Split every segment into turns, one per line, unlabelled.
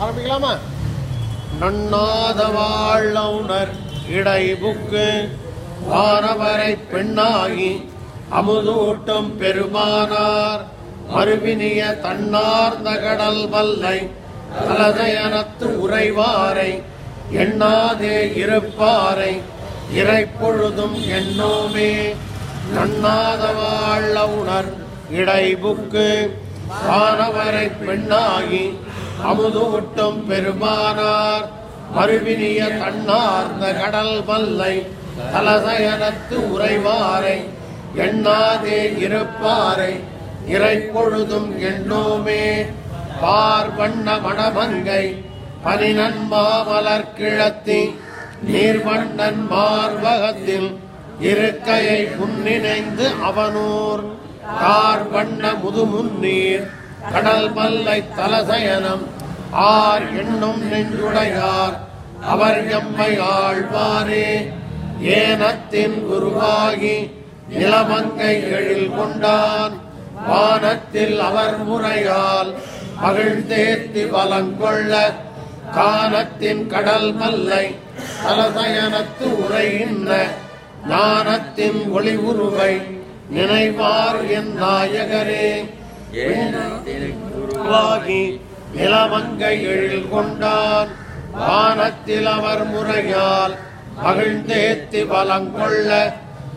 ஆரம்பிக்கலாமா? நன்னாத வாழவுணர் இடைபுக்கு வானவரை பெண்ணாகி அமுதூட்டும் பெருமானார் மறுவினிய தன்னார்ந்த கடல் வல்லை கலதயனத்து உறைவாரை எண்ணாதே இருப்பாரை இறைப்பொழுதும் எண்ணோமே. நன்னாத வாழ உணர் இடைபுக்கு வானவரை பெண்ணாகி அமுதூட்டும் பெருமானார் மறுவினிய தன்னார்ந்த கடல் பல்லை தலசயனத்து உறைவாரை எண்ணாதே இருப்பாரை இறைப்பொழுதும் எண்ணோமே பார்வண்ண மணமங்கை பனிநன்மாமலர் கிழத்தி நீர்வண்ணன் மார்வகத்தில் இருக்கையை முன்னிணைந்து அவனூர் கார் வண்ண முதுமுன்னீர் கடல் மல்லை தலசயனம். ஆர் என்னும் நெஞ்சுடையார் அவர் எம்மை ஆழ்வாரே ஏனத்தின் குருவாகி நிலமங்கை எழில் கொண்டான். வானத்தில் அவர் முறையால் மகிழ்ந்தேத்தி பலங்கொள்ள கானத்தின் கடல் மல்லை தலசயனத்து உரையின்ற ஞானத்தின் ஒளி உருவை நினைவார் என் நாயகரே. உருவாகி நிலமங்கை எழில் கொண்டான் வானத்தில் அவர் முறையால் மகிழ்ந்தேத்தி பலங்கொள்ள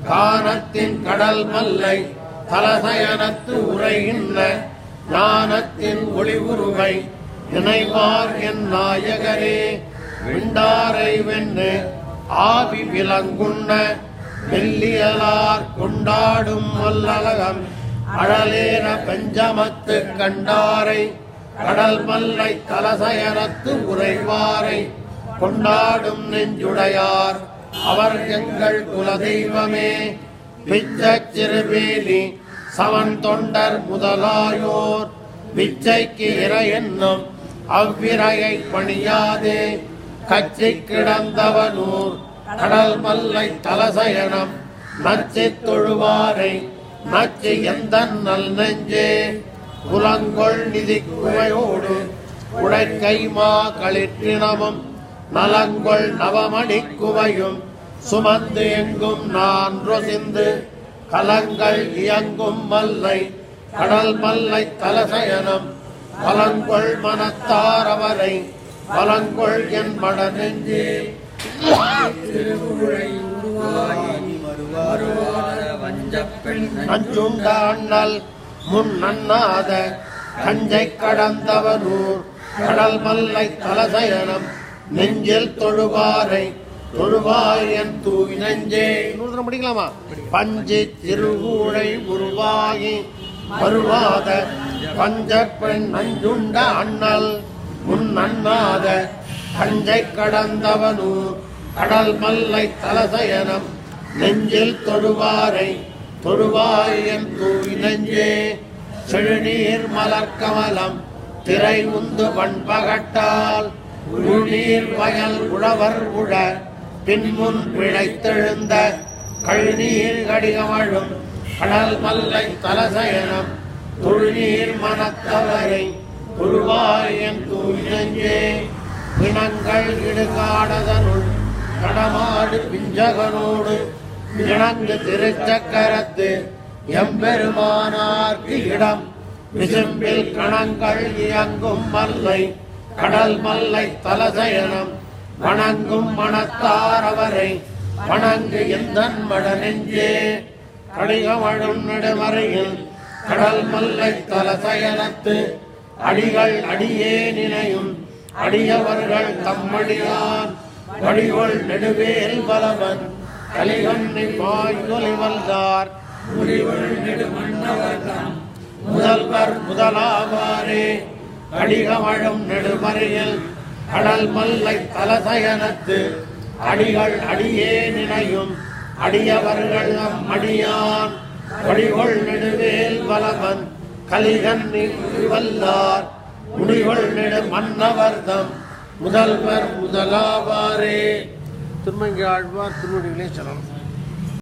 கானத்தின் கடல் மல்லை தலசயனத்து உரைகின்ற ஞானத்தின் ஒளி உருவை நினைவார் என் நாயகரே. விண்டாரை வென்று ஆவி விலங்குண்ண மெல்லியலார் கொண்டாடும் வல்லலகம். அழலேன பெஞ்சமத்து கண்டாரை கடல் மல்லை தலசயனத்து உறைவாரை கொண்டாடும் நெஞ்சுடையார். அவர் எங்கள் குலதெய்வமே பிச்சை சிறுபேலி சவன் தொண்டர் முதலாயோர். பிச்சைக்கு இறை என்னும் அவ்விரையை பணியாதே கச்சி கிடந்தவனூர். கடல் மல்லை தலசயனம் நச்சி தொழுவாரை நச்சு எந்த நல் நெஞ்சே குலங்கொள் நிதி குவையோடு உடைக்கைமா களிற்றினமும் நலங்கொள் நவமணி குவையும் சுமந்து எங்கும் நான் ரொசிந்து கலங்கள் இயங்கும் மல்லை கடல் மல்லை தலசயனம் பலங்கொள் மனத்தாரவரை பலங்கொள் என் மட நெஞ்சே
திருப்புழை உருவாகி வருவாத
நஞ்சுண்ட அண்ணல் முன் நன்னாத கஞ்சை கடந்தவனூர் கடல் மல்லை தலசயனம் நெஞ்சில் தொழுவாரை தொழுவாய் தூய் நெஞ்சே. இன்னொரு முடிக்கலாமா பஞ்சு திருகூழை உருவாகி வருவாத பஞ்ச பெண் நஞ்சுண்ட அண்ணல் முன் அண்ணாத கஞ்சை கடந்தவனூர் கடல் மல்லை தலசயனம் நெஞ்சில் தொழுவாரை தொழுவாய் என் செழுநீர் மலர் திரை உந்து பண்பகட்டால் உள்நீர் வயல் உழவர் உழ பின்முன் பிழைத்தெழுந்த கழுநீர் கடிகமழும் கடல் மல்லை தலசயனம். தொழுநீர் மனத்தவரை தொழுவாய் என் தூய் பிணங்கள் இடுகாடதனுள் கடமாடு பிஞ்சகனோடு இணங்கு திருச்சக்கரத்து எம்பெருமானார்க்கு இடம். விசும்பில் கணங்கள் இயங்கும் மல்லை கடல் மல்லை தலசயனம். வணங்கும் மனத்தார் அவரை வணங்கு எந்தன் மட நெஞ்சே கடிகமழும் நெடுமறையில் கடல் மல்லை தலசயனத்து. அடிகள் அடியே நினையும் அடியவர்கள் தம்மடியான். வடிகொள் நெடுவேல் பலவன் கலிகண்ணி பாய்கொலிவல்தார்
முடிவுள்
முதல்வர் முதலாவாரே கடிகமழும் நெடுமறையில் கடல் மல்லை தலசயனத்து அடிகள் அடியே நினையும் அடியவர்கள் நம் அடியான். வடிகொள் நெடுவேல் பலவன் கலிகண்ணி வல்லார் முடிகொள் நெடு மன்னவர்தம் முதல்வர் முதலாவாரே. திருமங்கி ஆழ்வார் திருவடிகளே சரணம்.